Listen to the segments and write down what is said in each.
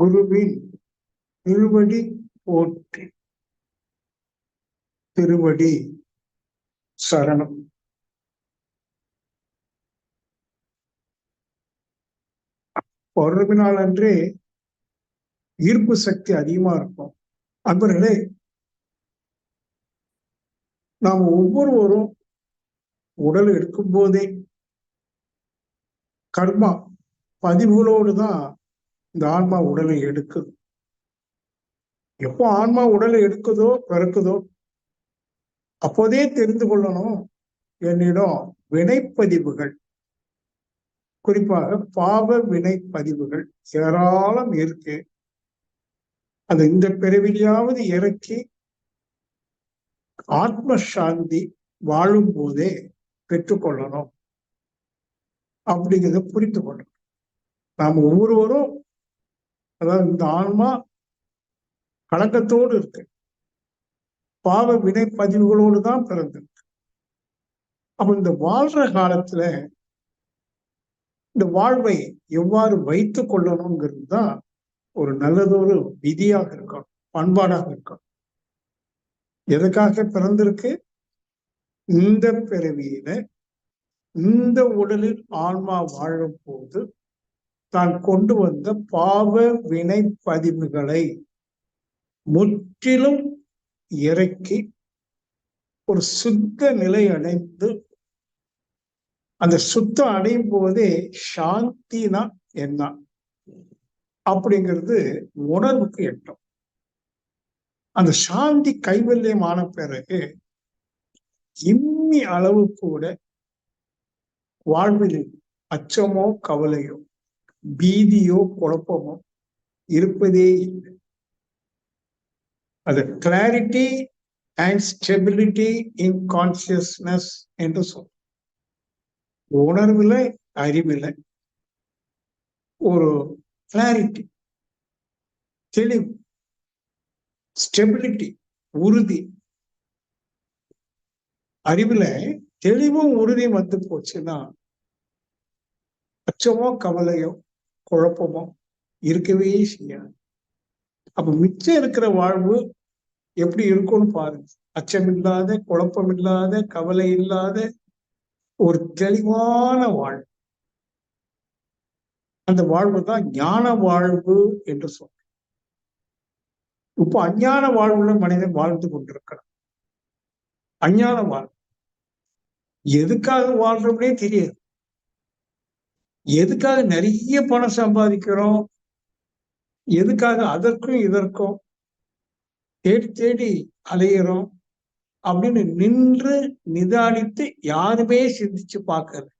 குருவின் திருவடி போற்றி. திருவடி சரணம். பௌர்ணமி நாள் அன்றே ஈர்ப்பு சக்தி அதிகமா இருக்கும். அன்பர்களே நாம் ஒவ்வொருவரும் உடல் எடுக்கும் போதே கர்மா பதிவுகளோடு தான் இந்த ஆன்மா உடலை எடுக்குது எப்போ ஆன்மா உடலை எடுக்குதோ பிறக்குதோ அப்போதே தெரிந்து கொள்ளணும். என்னிடம் வினைப்பதிவுகள். குறிப்பாக பாவ வினைப்பதிவுகள் ஏராளம் இருக்கு. அது இந்த பிறவிலையாவது இறக்கி ஆத்ம சாந்தி வாழும் போதே பெற்றுக்கொள்ளணும் அப்படிங்கிறத புரிந்து கொள்ளணும். நாம் ஒவ்வொருவரும் அதாவது இந்த ஆன்மா கலக்கத்தோடு இருக்கு. பாவ வினை பதிவுகளோடு தான் பிறந்திருக்கு. அப்ப இந்த வாழ்ற காலத்துல இந்த வாழ்வை எவ்வாறு வைத்து கொள்ளணுங்கிறது தான் ஒரு நல்லதொரு விதியாக இருக்கும் பண்பாடாக இருக்கும் எதுக்காக பிறந்திருக்கு? இந்த பிறவியில இந்த உடலில் ஆன்மா வாழும் போது தான் கொண்டு வந்த பாவ வினை பதிவுகளை முற்றிலும் இறக்கி ஒரு சுத்த நிலை அடைந்து அந்த சுத்தம் அடையும் போதே சாந்தினா என்ன? அப்படிங்கிறது உணர்வுக்கு எட்டும். அந்த சாந்தி கைவல்யமான பிறகு இம்மி அளவு கூட வாழ்வில் அச்சமோ கவலையோ பீதியோ குழப்பமோ இருப்பதே இல்லை. அது clarity and stability in consciousness என்று சொல் உணர்வில் அறிவில் ஒரு கிளாரிட்டி தெளிவு ஸ்டெபிலிட்டி உறுதி. அறிவுல தெளிவும் உறுதியும் வந்து போச்சுன்னா அச்சமோ கவலையோ குழப்பமோ? இருக்கவே செய்யாது. அப்ப மிச்சம் இருக்கிற வாழ்வு எப்படி இருக்கும்னு பாருங்க. அச்சமில்லாத குழப்பம் இல்லாத கவலை இல்லாத ஒரு தெளிவான வாழ்வு. அந்த வாழ்வு தான் ஞான வாழ்வு என்று சொல்றோம் இப்போ அஞ்ஞான வாழ்வுள்ள மனிதன் வாழ்ந்து கொண்டிருக்கிறான். அஞ்ஞான வாழ்வு. எதுக்காக வாழ்றோம்னே தெரியாது. எதுக்காக நிறைய பணம் சம்பாதிக்கிறோம்? எதுக்காக அதற்கும் இதற்கும் தேடி தேடி அலையிறோம்? அப்படின்னு நின்று நிதானித்து யாருமே சிந்திச்சு பார்க்கறது.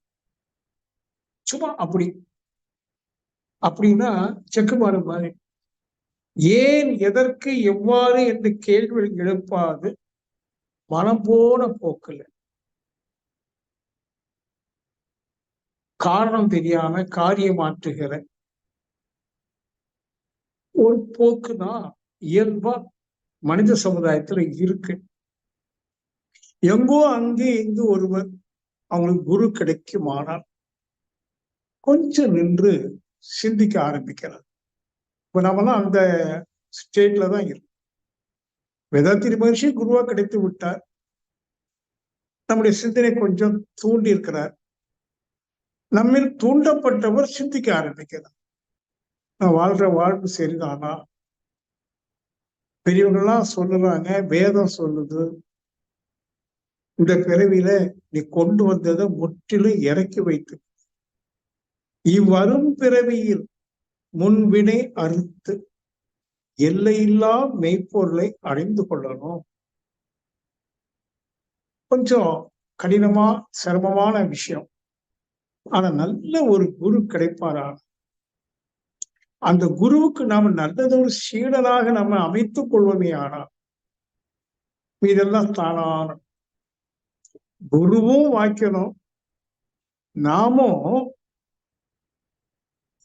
சும்மா அப்படி. அப்படின்னா செக்கு செக்குமாறு மாதிரி. ஏன் எதற்கு எவ்வாறு என்று கேள்வி எழுப்பாது. மனம் போன போக்குல. காரணம் தெரியாம காரியமாற்றுகிற ஒரு போக்கு தான் இயல்பா மனித சமுதாயத்துல இருக்கு. எங்கோ அங்கே இங்கு ஒருவர் அவங்களுக்கு குரு கிடைக்குமானால் கொஞ்சம் நின்று சிந்திக்க ஆரம்பிக்கிறார். இப்ப நம்ம தான் அந்த ஸ்டேட்ல தான் இருக்கும். வேதாத்திரி மகிழ்ச்சி குருவா கிடைத்து விட்டார். நம்முடைய சிந்தனை கொஞ்சம் தூண்டி இருக்கிறார். நம்மில் தூண்டப்பட்டவர் சிந்திக்க ஆரம்பிக்கிறார். நான் வாழ்ற வாழ்வு சரிதானா? பெரியவங்களாம் சொல்லுறாங்க வேதம் சொல்லுது. இந்த பிறவியில நீ கொண்டு வந்ததை முற்றிலும் இறக்கி வைத்து. இவ்வரும் பிறவியில் முன்வினை அறுத்து எல்லையில்லா மெய்ப்பொருளை அடைந்து கொள்ளணும். கொஞ்சம் கடினமா சிரமமான விஷயம். ஆனா நல்ல ஒரு குரு கிடைப்பாரா? அந்த குருவுக்கு நாம நல்லதொரு சீடனாக நம்ம அமைத்துக் கொள்வோமே ஆனால் இதெல்லாம் தானான குருவும் வாய்க்கணும். நாமும்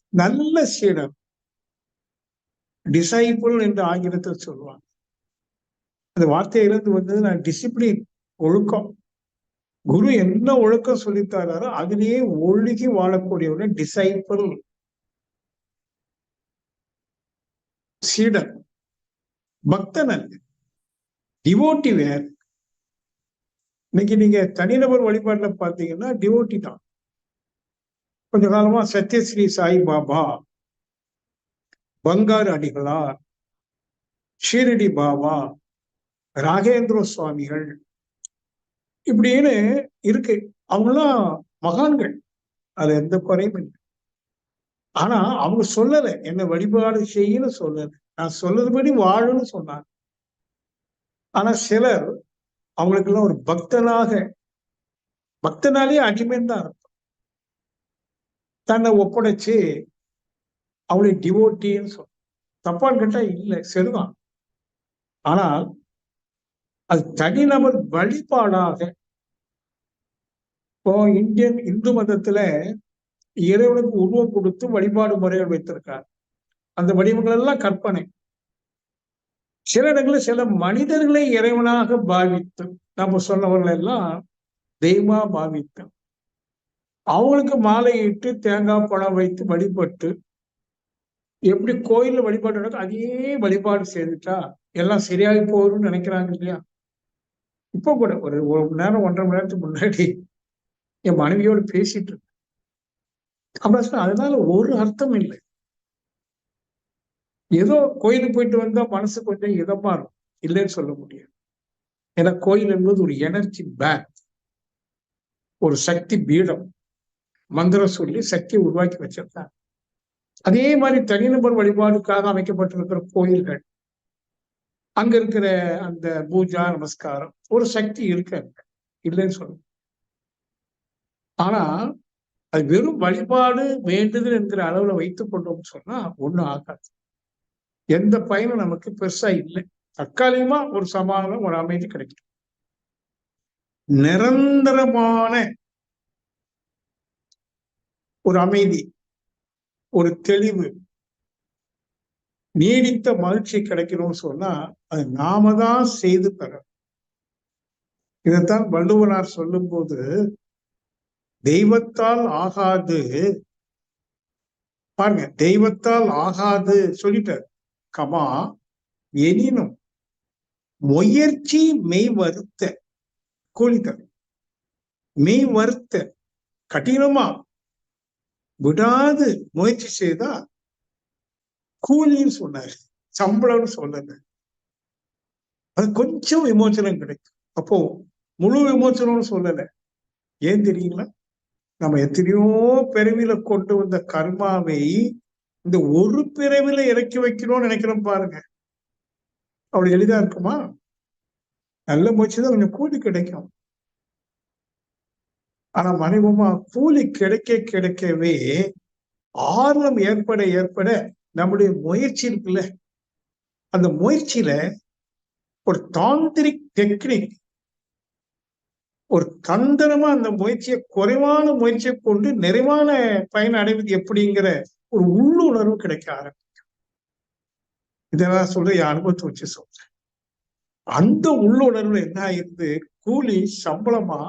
நல்ல சீடன். டிசைபிள் என்று ஆங்கிலத்தில் சொல்லுவாங்க. அந்த வார்த்தையிலிருந்து வந்தது நான் டிசிப்ளின் ஒழுக்கம். குரு என்ன ஒழுக்கம் சொல்லித்தாரோ அதிலேயே ஒழுகி வாழக்கூடியவங்க டிசைபிள் சீடன். பக்தன் அல்ல. டிவோட்டி வேர் இன்னைக்கு நீங்க தனிநபர் வழிபாட்டுல பாத்தீங்கன்னா டிவோட்டி தான். கொஞ்ச காலமா சத்யஸ்ரீ சாய் பாபா பங்காரு அடிகளார் ஷீரடி பாபா ராகேந்திர சுவாமிகள் இப்படின்னு இருக்கு. அவங்களாம் மகான்கள். அது எந்த குறையும் இல்லை. ஆனா அவங்க சொல்லலை. என்ன வழிபாடு செய்யன்னு சொல்லலை. நான் சொல்லதுபடி வாழும்னு சொன்னாங்க. ஆனா சிலர் அவங்களுக்கு எல்லாம் ஒரு பக்தனாக பக்தனாலே அடிமைன்னு தான் அர்த்தம். தன்னை ஒப்படைச்சு அவளை டிவோட்டின்னு சொல்ல தப்பான்னு கேட்டா இல்லை சரிதான் ஆனால் அது தனிநபர் வழிபாடாக. இப்போ இந்தியன் இந்து மதத்துல இறைவனுக்கு உருவம் கொடுத்து வழிபாடு முறைகள் வைத்திருக்கார். அந்த வடிவங்கள் எல்லாம் கற்பனை. சில இடங்களில் சில மனிதர்களை இறைவனாக பாவித்து நம்ம சொன்னவர்கள் எல்லாம் தெய்வமா பாவித்து அவங்களுக்கு மாலையிட்டு தேங்காய் பழம் வைத்து வழிபட்டு எப்படி கோயில்ல வழிபாடு நடக்கும் அதே வழிபாடு செய்துட்டா எல்லாம் சரியாகி போகும்னு நினைக்கிறாங்க இல்லையா? இப்போ கூட ஒரு ஒரு மணி நேரம் ஒன்றரை மணி நேரத்துக்கு முன்னாடி என் மனைவியோடு பேசிட்டு இருக்கேன் அப்புறம் அதனால ஒரு அர்த்தம் இல்லை. ஏதோ கோயிலுக்கு போயிட்டு வந்தா மனசு கொஞ்சம் இதமா இருக்கும். இல்லைன்னு சொல்ல முடியாது. ஏன்னா கோயில் என்பது ஒரு எனர்ஜி பேக் ஒரு சக்தி பீடம். மந்திரம் சொல்லி சக்தியை உருவாக்கி வச்சிருக்காங்க. அதே மாதிரி தனிநபர் வழிபாடுக்காக அமைக்கப்பட்டிருக்கிற கோயில்கள் அங்க இருக்கிற அந்த பூஜா நமஸ்காரம் ஒரு சக்தி இருக்கு இல்லைன்னு சொல்ல ஆனா அது வெறும் வழிபாடு வேண்டுதல் என்கிற அளவுல வைத்துக் கொண்டோம்னு சொன்னா ஒண்ணும் ஆகாது. எந்த பயனும் நமக்கு பெருசா இல்லை. தற்காலிகமா ஒரு சமாதானம் ஒரு அமைதி கிடைக்கும். நிரந்தரமான ஒரு அமைதி ஒரு தெளிவு நீடித்த மகிழ்ச்சி கிடைக்கணும்னு சொன்னா அது நாம தான் செய்து பெற இதைத்தான் வள்ளுவனார் சொல்லும் போது தெய்வத்தால் ஆகாது. பாருங்க தெய்வத்தால் ஆகாது சொல்லிட்டார். கமா எனினும் முயற்சி மெய் வருத்த கூலி மெய் வருத்த கடினமா? விடாது முயற்சி செய்தா கூலின்னு சொன்னாரு. சம்பளம்னு சொல்லல. அது கொஞ்சம் விமோச்சனம் கிடைக்கும். அப்போ முழு விமோச்சனம்னு சொல்லலை. ஏன் தெரியுங்களா? நம்ம எத்தனையோ பிறவில கொண்டு வந்த கர்மாவை இந்த ஒரு பிறவில இறக்கி வைக்கணும்னு நினைக்கிறோம் பாருங்க. அவ்வளவு எளிதா இருக்குமா? நல்ல முயற்சி தான் கொஞ்சம் கூலி கிடைக்கும். ஆனா மனைவமா கூலி கிடைக்க கிடைக்கவே ஆர்வம் ஏற்பட ஏற்பட நம்முடைய முயற்சி இருக்குல்ல. அந்த முயற்சியில ஒரு தாந்திரிக் டெக்னிக் ஒரு தந்திரமா அந்த முயற்சியை குறைவான முயற்சியை கொண்டு நிறைவான பயன் அடைவது எப்படிங்கிற ஒரு உள்ளுணர்வு கிடைக்க ஆரம்பிக்கும். இதெல்லாம் சொல்ற என் அனுபவத்தை வச்சு சொல்றேன். அந்த உள்ளுணர்வுல என்ன ஆயிருந்து கூலி சம்பளமா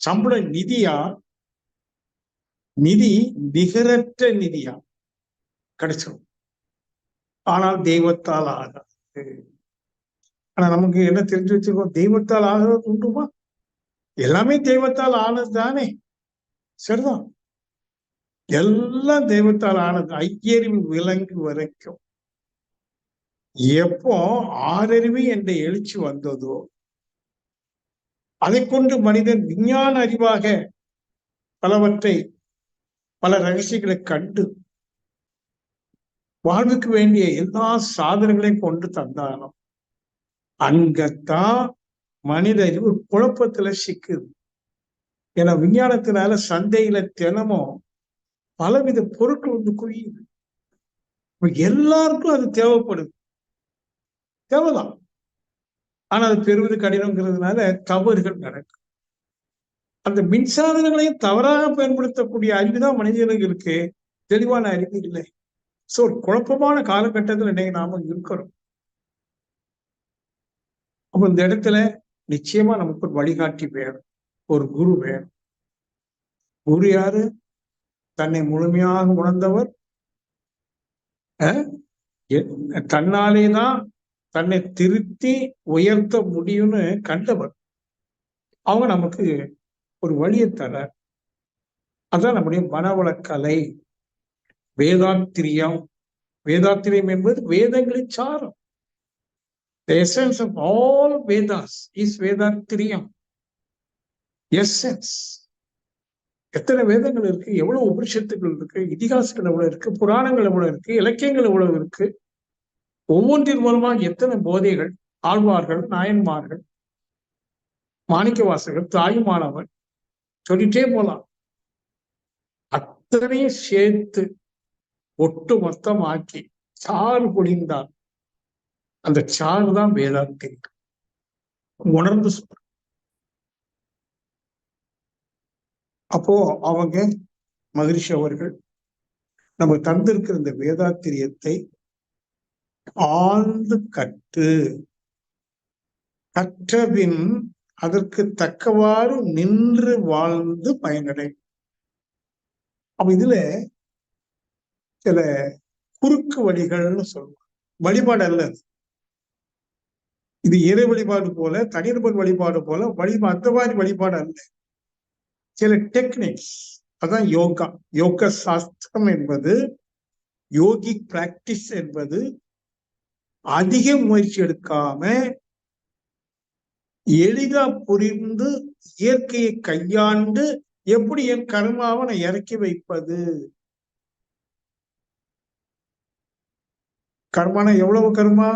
சம்பள நிதியா நிதி நிகரற்ற நிதியா கிடைச்சிடும் ஆனால் தெய்வத்தால் ஆகாது. ஆனா நமக்கு என்ன தெரிஞ்சு வச்சிருக்கோம்? தெய்வத்தால் ஆகிறது உண்டுமா எல்லாமே தெய்வத்தால் ஆனது தானே சரிதான். எல்லாம் தெய்வத்தால் ஆனது ஐயறிவு விலங்கு வரைக்கும். எப்போ ஆறறிவு என்ற எழுச்சி வந்ததோ அதை கொண்டு மனிதன் விஞ்ஞான அறிவாக பலவற்றை பல ரகசியங்களை கண்டு வாழ்வுக்கு வேண்டிய எல்லா சாதனங்களையும் கொண்டு தந்தானோ அங்கத்தான் மனித அறிவு குழப்பத்துல சிக்குது. ஏன்னா விஞ்ஞானத்தினால சந்தையில தினமும் பலவித பொருட்கள் வந்து குவியுது. எல்லாருக்கும் அது தேவைப்படுது. தேவைதான். ஆனா அது பெறுவது கடினங்கிறதுனால தவறுகள் நடக்கும் அந்த மின்சாதனங்களையும் தவறாக பயன்படுத்தக்கூடிய அறிவுதான் மனிதனுக்கு இருக்கு தெளிவான அறிவு இல்லை. சோ குழப்பமான காலகட்டத்தில் இன்னைக்கு நாம இருக்கிறோம். அப்ப இந்த இடத்துல நிச்சயமா நமக்கு ஒரு வழிகாட்டி வேணும். ஒரு குரு வேணும். குரு யாரு? தன்னை முழுமையாக உணர்ந்தவர் தன்னாலே தான் தன்னை திருத்தி உயர்த்த முடியும்னு கண்டவர். அவங்க நமக்கு ஒரு வழியை தர அதான் நம்முடைய மனவளக்கலை. வேதாத்திரியம். வேதாத்திரியம் என்பது வேதங்களின் சாரம். The essence of all Vedas is Vedatriyam. Essence. எத்தனை வேதங்கள் இருக்கு? எவ்வளவு உபரிஷத்துகள் இருக்கு? இதிகாசங்கள் எவ்வளவு இருக்கு? புராணங்கள் எவ்வளவு இருக்கு? இலக்கியங்கள் எவ்வளவு இருக்கு? ஒவ்வொன்றின் மூலமாக எத்தனை போதைகள்? ஆழ்வார்கள் நாயன்மார்கள் மாணிக்க வாசகர் தாயுமானவர் சொல்லிட்டே போலாம். அத்தனையும் சேர்த்து ஒட்டு மொத்தம் ஆக்கி சாறு பொழிந்தார். அந்த சாறு தான் வேதாந்தி உணர்ந்து சொல்ற அப்போ அவங்க மகிழ்ச்சி அவர்கள் நம்ம தந்திருக்கிற இந்த வேதாத்திரியத்தை ஆழ்ந்து கற்று கற்றபின் அதற்கு தக்கவாறு நின்று வாழ்ந்து பயனடை. அப்ப இதுல சில குறுக்கு வழிகள்னு சொல்லுவாங்க. வழிபாடு அல்ல இது இறை வழிபாடு போல தனிநபர் வழிபாடு போல வழிபாடு அந்த மாதிரி வழிபாடு அல்ல. சில டெக்னிக்ஸ் அதான் யோகா. யோக சாஸ்திரம் என்பது யோகி பிராக்டிஸ் என்பது அதிக முயற்சி எடுக்காம எளிதா புரிந்து இயற்கையை கையாண்டு எப்படி என் கருமாவை நான் இறக்கி வைப்பது? கர்மானா எவ்வளவு கர்மா?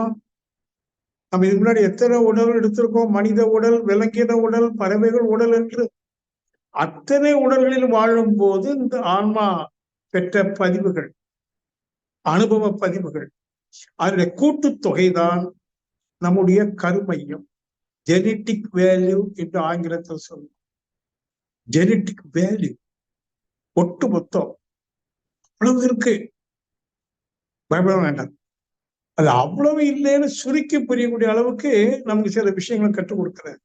நம்ம இதுக்கு முன்னாடி எத்தனை உடல் எடுத்திருக்கோம்? மனித உடல் விலங்கின உடல் பறவைகள் உடல் என்று அத்தனை உடல்களில் வாழும் போது இந்த ஆன்மா பெற்ற பதிவுகள் அனுபவ பதிவுகள். அதனுடைய கூட்டுத்தொகை தொகைதான் நம்முடைய கருமையம். ஜெனட்டிக் வேல்யூ என்று ஆங்கிலத்தில் சொல்லும் ஜெனட்டிக் வேல்யூ ஒட்டு மொத்தம் அவ்வளவு இருக்கு. பயப்பட வேண்டாம். அது அவ்வளவு இல்லைன்னு சுருக்கி புரியக்கூடிய அளவுக்கு நமக்கு சில விஷயங்களை கற்றுக் கொடுக்குறேன்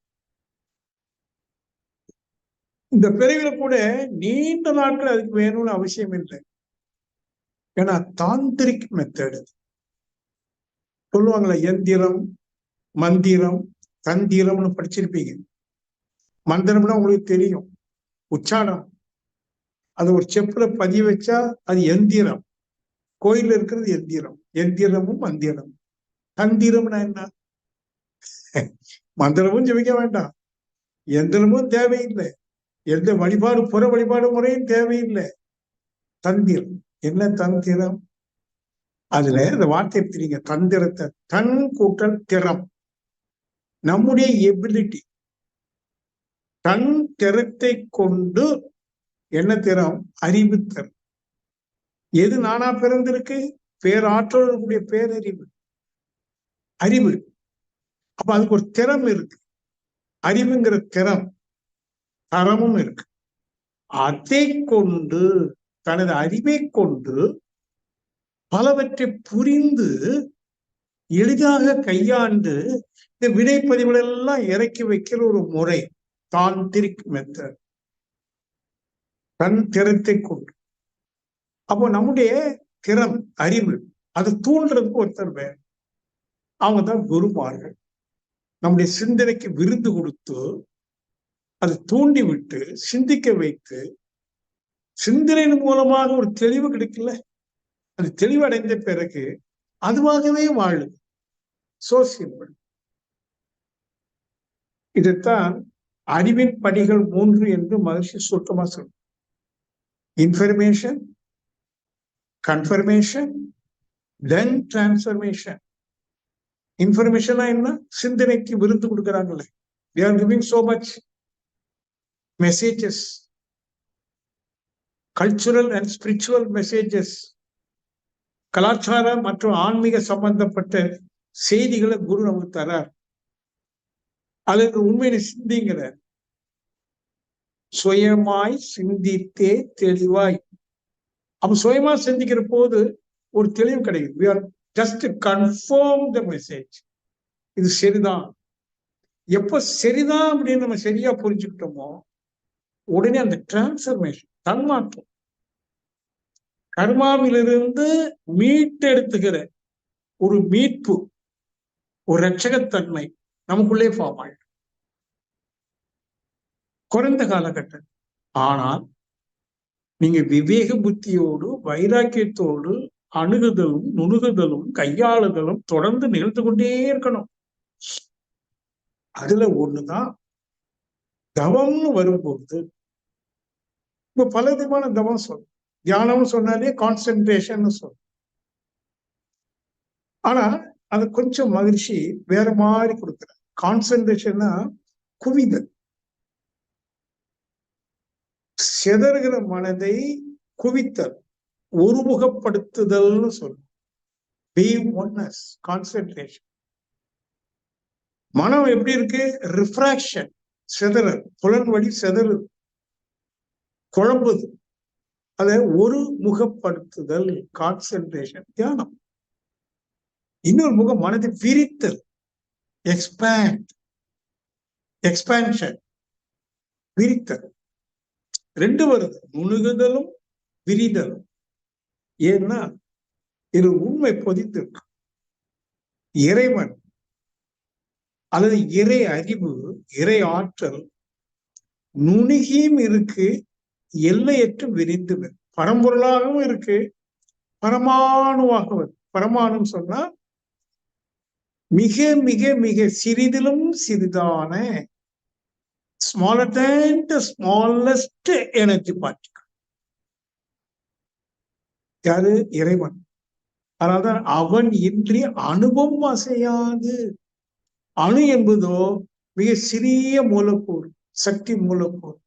இந்த பிறவில கூட நீண்ட நாட்கள் அதுக்கு வேணும்னு அவசியம் இல்லை. ஏன்னா தாந்திரிக் மெத்தடு சொல்லுவாங்களே எந்திரம் மந்திரம் தந்திரம்னு படிச்சிருப்பீங்க. மந்திரம்னா உங்களுக்கு தெரியும். உச்சாரம். அது ஒரு செப்புல பதிய வச்சா அது எந்திரம். கோயில்ல இருக்கிறது எந்திரம் எந்திரமும் மந்திரம் தந்திரம்னா என்ன? மந்திரமும் ஜெபிக்க வேண்டாம். எந்திரமும் தேவையில்லை. எந்த வழிபாடு புற வழிபாடு முறையும் தேவையில்லை. தந்திரம் என்ன தந்திரம் அதுல இந்த வார்த்தை தெரியுங்க? தந்திரத்தை தன் கூட்டல் திறம். நம்முடைய எபிலிட்டி தன் திறத்தை கொண்டு என்ன திறம்? அறிவு திறம். எது நானா பிறந்திருக்கு? பேராற்றலுடைய பேரறிவு. அறிவு. அப்ப அதுக்கு ஒரு திறம் இருக்கு. அறிவுங்கிற திறம் தரமும் இருக்கு. அதை கொண்டு தனது அறிவை கொண்டு பலவற்றை புரிந்து எளிதாக கையாண்டு இந்த விடைப்பதிவுகளெல்லாம் இறக்கி வைக்கிற ஒரு முறை தாந்திரிக் மெத்தட் தன் திறத்தை கொண்டு. அப்போ நம்முடைய திறம் அறிவு அது தூண்டுறதுக்கு ஒருத்தர் வேணும். அவங்க தான் குருமார்கள் நம்முடைய சிந்தனைக்கு விருது கொடுத்து அதை தூண்டி விட்டு சிந்திக்க வைத்து சிந்தனையின் மூலமாக ஒரு தெளிவு கிடைக்கல அது தெளிவடைந்த பிறகு அதுவாகவே வாழுது சோ சிம்பிள் இதைத்தான் அறிவின் படிகள் மூன்று என்று மகிழ்ச்சி சுத்தமா சொல்லும் இன்ஃபர்மேஷன் கன்ஃபர்மேஷன் தென் டிரான்ஸ்ஃபர்மேஷன் இன்ஃபர்மேஷனா என்ன? சிந்தனைக்கு விருந்து கொடுக்குறாங்களே. They are giving so much messages cultural and spiritual messages கலாச்சார மற்றும் ஆன்மீக சம்பந்தப்பட்ட செய்திகளை குரு நமக்கு தரார். அதற்கு உண்மையில சிந்திங்கிற சுயமாய் சிந்தித்தே தெளிவாய். அப்ப சுயமா சிந்திக்கிற போது ஒரு தெளிவு கிடைக்குது. We are just confirm the message இது சரிதான். எப்ப சரிதான் அப்படின்னு நம்ம சரியா புரிஞ்சுக்கிட்டோமோ உடனே அந்த டிரான்ஸ்பர்மேஷன் தன்மாற்றம். கர்மாவிலிருந்து மீட்டெடுத்துகிற ஒரு மீட்பு ஒரு ரட்சகத்தன்மை நமக்குள்ளே ஃபார்ம் ஆயிடும். குறைந்த காலகட்டம். ஆனால் நீங்க விவேக புத்தியோடு வைராக்கியத்தோடு அணுகுதலும் நுணுகுதலும் கையாளுதலும் தொடர்ந்து நிகழ்த்து கொண்டே இருக்கணும். அதுல ஒண்ணுதான் தவம்னு வரும்போது இப்ப பல விதமான தவம் சொல்லும் தியானம்னு சொன்னாலே கான்சென்ட்ரேஷன் சொல்லும் ஆனா அது கொஞ்சம் மகிழ்ச்சி வேற மாதிரி கொடுக்குற கான்சென்ட்ரேஷன்னா குவிதல். செதறுகிற மனதை குவித்தல் ஒருமுகப்படுத்துதல்னு சொல்லும் பி ஒன்னஸ் கான்சென்ட்ரேஷன் மனம் எப்படி இருக்கு? ரிஃப்ராக்ஷன் சிதறல் புலன் வழி செதறு குழம்புது. அதை ஒரு முகப்படுத்துதல் கான்சென்ட்ரேஷன் தியானம். இன்னொரு முகம் மனதை விரித்தல் எக்ஸ்பேண்ட் எக்ஸ்பேன்ஷன் விரித்தல். ரெண்டு வருது. நுணுகுதலும் விரிதலும். ஏன்னா இது உண்மை பொதித்திருக்கு. இறைவன் அல்லது இறை அறிவு இறை ஆற்றல் நுணுகியும் இருக்கு எல்லையற்று விரிந்து பரம்பொருளாகவும் இருக்கு பரமாணுவாகவும் பரமானும் சொன்னா மிக மிக மிக சிறிதிலும் சிறிதான smaller than the smallest energy particle. யாரு? இறைவன். அதனால்தான் அவன் இன்றி அனுபவம் அசையாது. அணு என்பதோ மிக சிறிய மூலக்கூறு சக்தி மூலக்கூறு.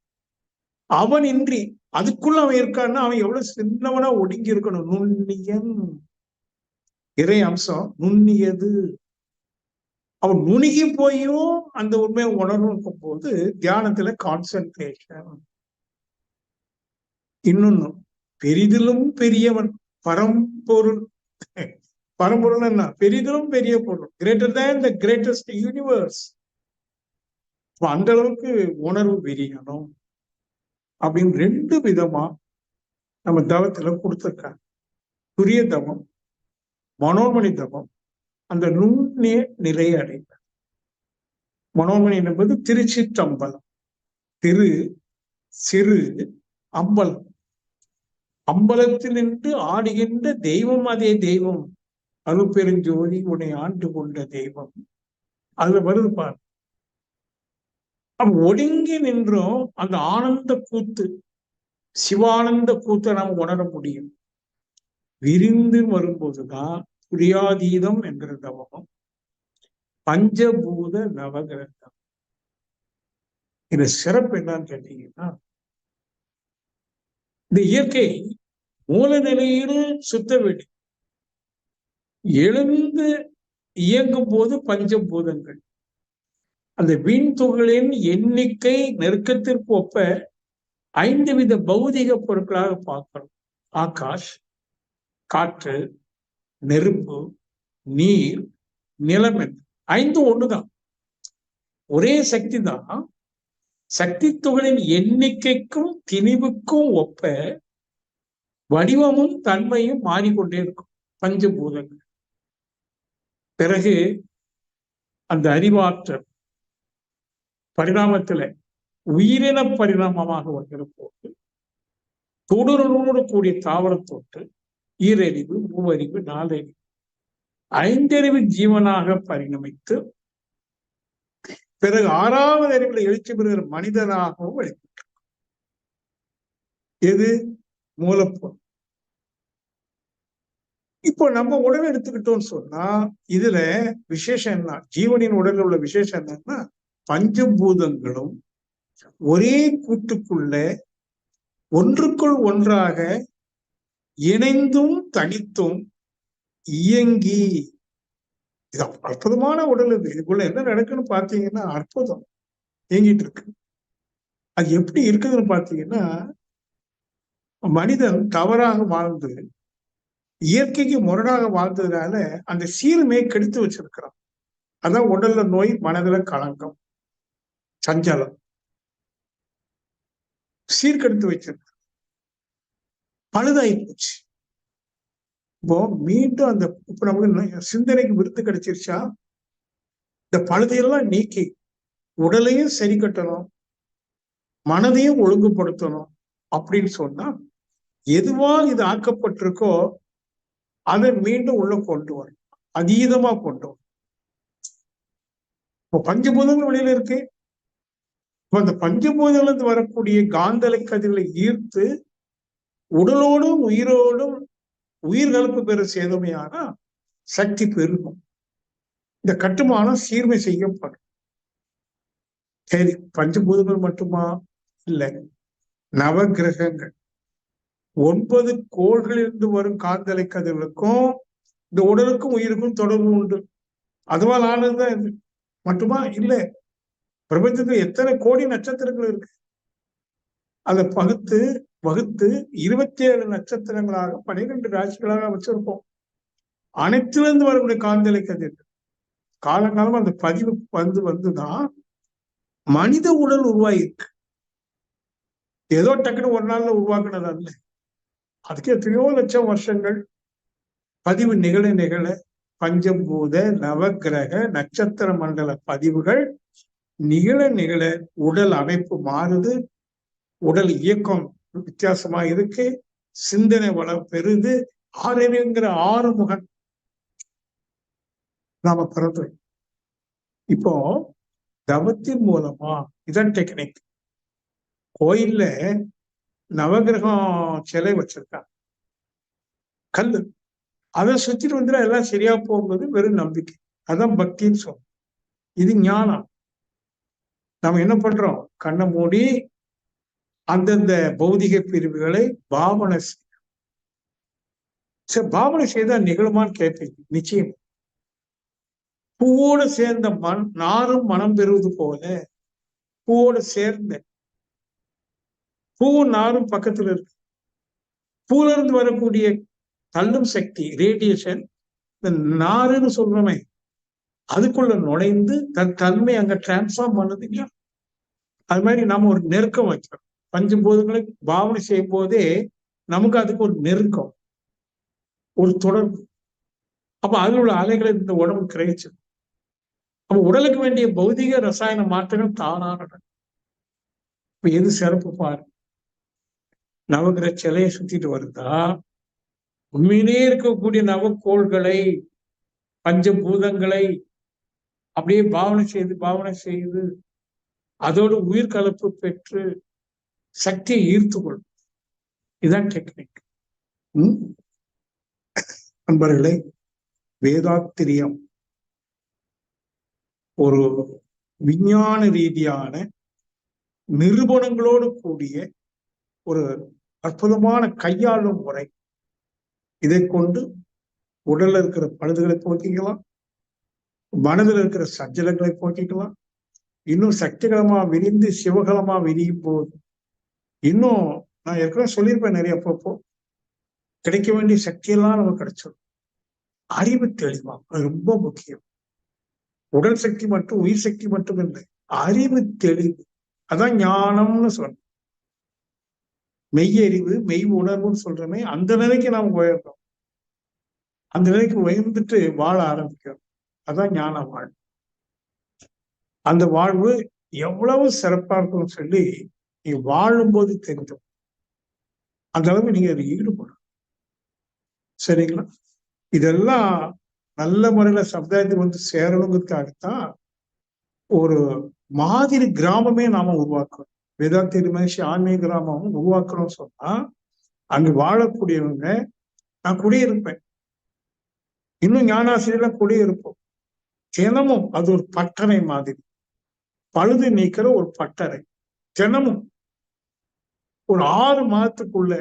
அவன் இன்றி அதுக்குள்ள அவன் இருக்கான்னா அவன் எவ்வளவு சின்னவனா ஒடுங்கி இருக்கணும்? நுண்ணியன் இறை அம்சம் நுண்ணியது. அவன் நுணுகி போயும் அந்த உண்மையை உணர்வும் போது தியானத்துல கான்சென்ட்ரேஷன் இன்னொன்னு பெரிதிலும் பெரியவன் பரம்பொருள். பரம்பொருள் என்ன? பெரிதிலும் பெரிய பொருள். Greater than the greatest universe அந்த அளவுக்கு உணர்வு விரியணும். அப்படின்னு ரெண்டு விதமா நம்ம தவத்துல கொடுத்துருக்காங்க. துரிய தவம் மனோமணி தவம் அந்த நுண்ணிய நிலையை அடைந்தார் மனோமணி என்பது திருச்சிற்றம்பலம். திரு சிறு அம்பலம். அம்பலத்தில் நின்று ஆடுகின்ற தெய்வம் அதே தெய்வம். அருப்பெருஞ்சோதி உன்னை ஆண்டு கொண்ட தெய்வம். அதுல வருது பார். ஒடுங்கி நின்றோம் அந்த ஆனந்த கூத்து. சிவானந்த கூத்தை நாம் உணர முடியும். விரிந்து வரும்போதுதான் புரியாதீதம் என்ற தவமும் பஞ்சபூத நவகிரகம் இந்த சிறப்பு என்னன்னு கேட்டீங்கன்னா இந்த இயற்கை மூல நிலையில் சுத்த வேண்டும். எழுந்து இயங்கும் போது பஞ்சபூதங்கள். அந்த வீண் துகளின் எண்ணிக்கை நெருக்கத்திற்கு ஒப்ப ஐந்து வித பௌதிக பொருட்களாக பார்க்கிறோம். ஆகாஷ் காற்று நெருப்பு நீர் நிலம் ஐந்து ஒண்ணுதான். ஒரே சக்தி தான் சக்தி துகளின் எண்ணிக்கைக்கும் திணிவுக்கும் ஒப்ப வடிவமும் தன்மையும் மாறிக்கொண்டே இருக்கும். பஞ்சபூதங்கள். பிறகு அந்த அறிவாற்றல் பரிணாமத்துல உயிரின பரிணாமமாக வருகிற போது தொடரோடு கூடிய தாவரத்தொட்டு ஈரறிவு மூவறிவு நாலறிவு ஐந்தறிவு ஜீவனாக பரிணமித்து பிறகு ஆறாவது அறிவுல எழுச்சி பெறுகிற மனிதனாகவும் வெளிப்பட்டு எது? மூலப்பொருள். இப்போ நம்ம உடல் எடுத்துக்கிட்டோம்னு சொன்னா இதுல விசேஷம் என்ன? ஜீவனின் உடலில் உள்ள விசேஷம் என்னன்னா பஞ்சபூதங்களும் ஒரே கூட்டுக்குள்ள ஒன்றுக்குள் ஒன்றாக இணைந்தும் தனித்தும் இயங்கி. இது அற்புதமான உடல் இது. இதுக்குள்ள என்ன நடக்குன்னு பார்த்தீங்கன்னா அற்புதம் இயங்கிட்டு இருக்கு. அது எப்படி இருக்குதுன்னு பார்த்தீங்கன்னா மனிதன் தவறாக வாழ்ந்து இயற்கைக்கு முரடாக வாழ்ந்ததுனால அந்த சீருமையை கெடுத்து வச்சிருக்கிறான். அதான் உடல்ல நோய் மனதுல களங்கம் சஞ்சலம். சீர்கெடுத்து வச்சிருக்க. பழுதாகி போச்சு. இப்போ மீண்டும் அந்த இப்ப நமக்கு சிந்தனைக்கு விருத்து கிடைச்சிருச்சா? இந்த பழுதையெல்லாம் நீக்கி உடலையும் சரி கட்டணும் மனதையும் ஒழுங்குபடுத்தணும் அப்படின்னு சொன்னா எதுவா இது ஆக்கப்பட்டிருக்கோ அதை மீண்டும் உள்ள கொண்டு வரும். அதீதமா கொண்டு வரும். இப்போ பஞ்சபூதங்கள் வெளியில இருக்கு. இப்போ அந்த பஞ்சபூதங்களுக்கு வரக்கூடிய காந்தலை கதிர்களை ஈர்த்து உடலோடும் உயிரோடும் உயிர்களுக்கு பெற சேதமையானா சக்தி பெருகும். இந்த கட்டுமானம் சீர்மை செய்யப்படும். சரி பஞ்சபூதங்கள் மட்டுமா? இல்லை. நவகிரகங்கள். ஒன்பது கோள்களிலிருந்து வரும் காந்தலை கதிர்களுக்கும் இந்த உடலுக்கும் உயிருக்கும் தொடர்பு உண்டு. அதுவால் ஆனதுதான் இது. மட்டுமா? இல்லை. பிரபஞ்சத்துல எத்தனை கோடி நட்சத்திரங்கள் இருக்கு? அதை பகுத்து வகுத்து இருபத்தி ஏழு நட்சத்திரங்களாக பனிரெண்டு ராசிகளாக வச்சிருப்போம். அனைத்திலிருந்து வரக்கூடிய காந்தலை கதிர்கள் காலங்காலமா அந்த பதிவு வந்து வந்துதான் மனித உடல் உருவாயிருக்கு. ஏதோ டக்குன்னு ஒரு நாள்ல உருவாக்குனது அல்ல. அதுக்கு எத்தனையோ லட்சம் வருஷங்கள் பதிவு நிகழ நிகழ பஞ்சபூத நவகிரக நட்சத்திர மண்டல பதிவுகள் நிகழ நிகழ உடல் அமைப்பு மாறுது. உடல் இயக்கம் வித்தியாசமா இருக்கு. சிந்தனை வளம் பெருது. ஆரவிங்கிற ஆறுமுகன் நாம பிறந்து இப்போ தவத்தின் மூலமா இதான் டெக்னிக் கோயில்ல நவகிரகம் சிலை வச்சிருக்காங்க. கல்லு. அதை சுத்திட்டு வந்துட எல்லாம் சரியா போகும்போது வெறும் நம்பிக்கை. அதான் பக்தின்னு சொல்லும் இது ஞானம். நம்ம என்ன பண்றோம்? கண்ணை மூடி அந்தந்த பௌதிக பிரிவுகளை பாவனை செய்யும் சரி பாவனை செய்தா நிகழுமான்னு கேட்பீங்க நிச்சயம். பூவோடு சேர்ந்த மண் நாரும் மனம் பெறுவது போல பூவோடு சேர்ந்த பூவும் நாரும் பக்கத்துல இருக்கு. பூல இருந்து வரக்கூடிய தள்ளும் சக்தி ரேடியேஷன் இந்த நாருன்னு சொல்றோமே அதுக்குள்ள நுழைந்து தன் தன்மை அங்க டிரான்ஸ்ஃபார்ம் பண்ணுதுங்க. அது மாதிரி நாம ஒரு நெருக்கம் வைக்கிறோம் பஞ்சபூதங்களை பாவனை செய்யும் போதே நமக்கு அதுக்கு ஒரு நெருக்கம் ஒரு தொடர்பு. அப்ப அதில் உள்ள அலைகளை இந்த உடம்பு கிரகிச்சு. அப்ப உடலுக்கு வேண்டிய பௌதிக ரசாயன மாற்றங்கள் தானான இப்ப எது சிறப்பு பாரு நவகிர சிலையை சுத்திட்டு வருதா? உண்மையிலேயே இருக்கக்கூடிய நவக்கோள்களை பஞ்சபூதங்களை அப்படியே பாவனை செய்து பாவனை செய்து அதோடு உயிர் கலப்பு பெற்று சக்தியை ஈர்த்து கொள்ளும் இதுதான் டெக்னிக் நண்பர்களே வேதாத்திரியம் ஒரு விஞ்ஞான ரீதியான நிரூபணங்களோடு கூடிய ஒரு அற்புதமான கையாளும் முறை. இதை கொண்டு உடல்ல இருக்கிற பழுதுகளை போக்கிக்கலாம் மனதில் இருக்கிற சஞ்சலங்களை போக்கிக்கலாம் இன்னும் சக்திகரமா விரிந்து சிவகலமா விரியும் போது இன்னும் நான் ஏற்கனவே சொல்லியிருப்பேன் நிறைய அப்பப்போ கிடைக்க வேண்டிய சக்தியெல்லாம் நமக்கு கிடைச்சிடும் அறிவு தெளிவா அது ரொம்ப முக்கியம். உடல் சக்தி மட்டும் உயிர் சக்தி மட்டும் இல்லை அறிவு தெளிவு. அதான் ஞானம்னு சொல்றேன் மெய் அறிவு மெய் உணர்வுன்னு சொல்றோமே அந்த நிலைக்கு நாம் உயர்றோம். அந்த நிலைக்கு உயர்ந்துட்டு வாழ ஆரம்பிக்கிறோம். அதான் ஞான வாழ்வு. அந்த வாழ்வு எவ்வளவு சிறப்பா இருக்கும்னு சொல்லி நீ வாழும்போது தெரிஞ்சோம் அந்த அளவு நீங்க அதில் ஈடுபடும் சரிங்களா? இதெல்லாம் நல்ல முறையில சமுதாயத்துக்கு வந்து சேரணுங்கிறதுக்காகத்தான் ஒரு மாதிரி கிராமமே நாம உருவாக்கணும். வேதாந்தி மகிழ்ச்சி ஆன்மீக கிராமமும் உருவாக்கணும்னு சொன்னா அங்கு வாழக்கூடியவங்க நான் குடியிருப்பேன். இன்னும் ஞானாசிரியெல்லாம் குடியிருப்போம். தினமும் அது ஒரு பட்டறை மாதிரி. பழுது நீக்கிற ஒரு பட்டறை. தினமும். ஒரு ஆறு மாதத்துக்குள்ள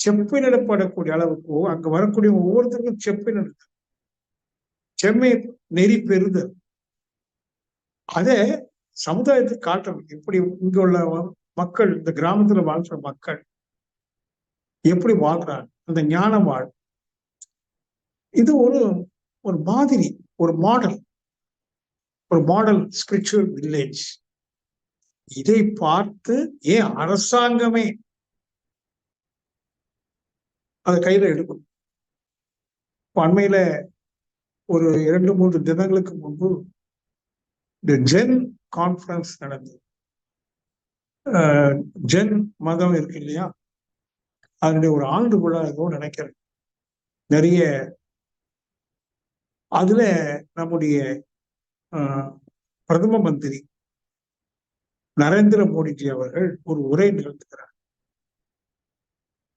செப்பினிடப்படக்கூடிய அளவுக்கு அங்க வரக்கூடிய ஒவ்வொருத்தருக்கும் செப்பினிட செம்மை நெறி பெறுதல் அதை சமுதாயத்துக்கு காட்டணும். எப்படி இங்க உள்ள மக்கள் இந்த கிராமத்துல வாழ்ற மக்கள் எப்படி வாழ்றாங்க? அந்த ஞான வாழ் இது ஒரு ஒரு மாதிரி ஒரு மாடல் ஒரு மாடல் ஸ்பிரிச்சுவல் வில்லேஜ் இதை பார்த்து ஏன் அரசாங்கமே! அதை கையில எடுக்கும். அண்மையில ஒரு இரண்டு மூன்று தினங்களுக்கு முன்பு இந்த ஜென் கான்ஃபரன்ஸ் நடந்தது. ஜென் மதம் இருக்கு இல்லையா? அதனுடைய ஒரு ஆண்டு விழா ஏதோ நினைக்கிறேன். நிறைய அதுல நம்முடைய பிரதம மந்திரி நரேந்திர மோடிஜி அவர்கள் ஒரு உரை நிகழ்த்துகிறார்.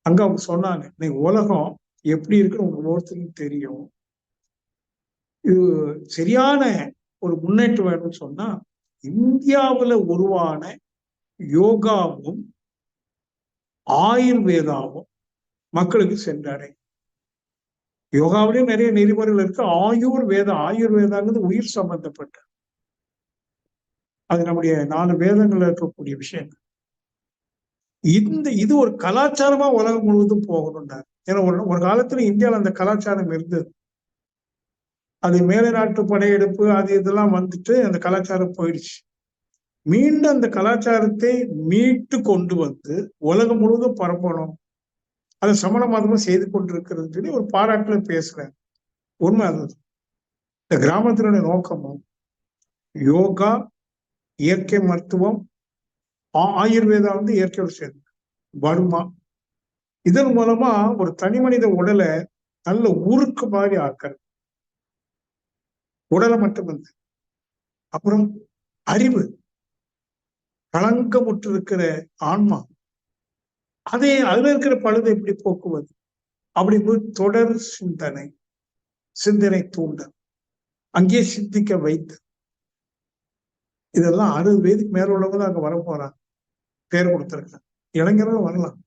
அங்க அவங்க சொன்னாங்க இன்னைக்கு உலகம் எப்படி இருக்குன்னு உங்க ஒவ்வொருத்தருக்கும் தெரியும். இது சரியான ஒரு முன்னேற்றம் வேணும்னு சொன்னா இந்தியாவில் உருவான யோகாவும் ஆயுர்வேதாவும் மக்களுக்கு சென்றடை. யோகாவிலையும் நிறைய நெறிமுறைகள் இருக்கு. ஆயுர்வேதம் ஆயுர்வேதாங்கிறது உயிர் சம்பந்தப்பட்ட அது நம்முடைய நாலு வேதங்கள்ல இருக்கக்கூடிய விஷயங்கள். இந்த இது ஒரு கலாச்சாரமா உலகம் முழுவதும் போகணும்னார். ஏன்னா ஒரு ஒரு காலத்துல இந்தியாவில் அந்த கலாச்சாரம் இருந்தது. அது மேலை நாட்டு படையெடுப்பு அது இதெல்லாம் வந்துட்டு அந்த கலாச்சாரம் போயிடுச்சு. மீண்டும் அந்த கலாச்சாரத்தை மீட்டு கொண்டு வந்து உலகம் முழுவதும் பரப்பணும். அதை சமண மதமும் செய்து கொண்டிருக்கிறது சொல்லி ஒரு பாராட்டுல பேசுறேன் உண்மை அது இந்த கிராமத்தினுடைய நோக்கமும் யோகா இயற்கை மருத்துவம் ஆயுர்வேதா வந்து இயற்கையோடு சேர்ந்து வருமா. இதன் மூலமா ஒரு தனி மனித உடலை நல்ல உருக்கு மாதிரி ஆக்கிறது. உடலை மட்டுமல்ல. அப்புறம் அறிவு. களங்கமுற்று இருக்கிற ஆன்மா. அதே அதுல இருக்கிற பழுதை எப்படி போக்குவது? அப்படி தொடர் சிந்தனை. சிந்தனை தூண்டல். அங்கே சிந்திக்க வைத்து இதெல்லாம் அறுபது வயதுக்கு மேல உள்ளவங்க தான் அங்க வர போறாங்க. பேர் கொடுத்துருக்காங்க இளைஞர்களும் வரலாம்.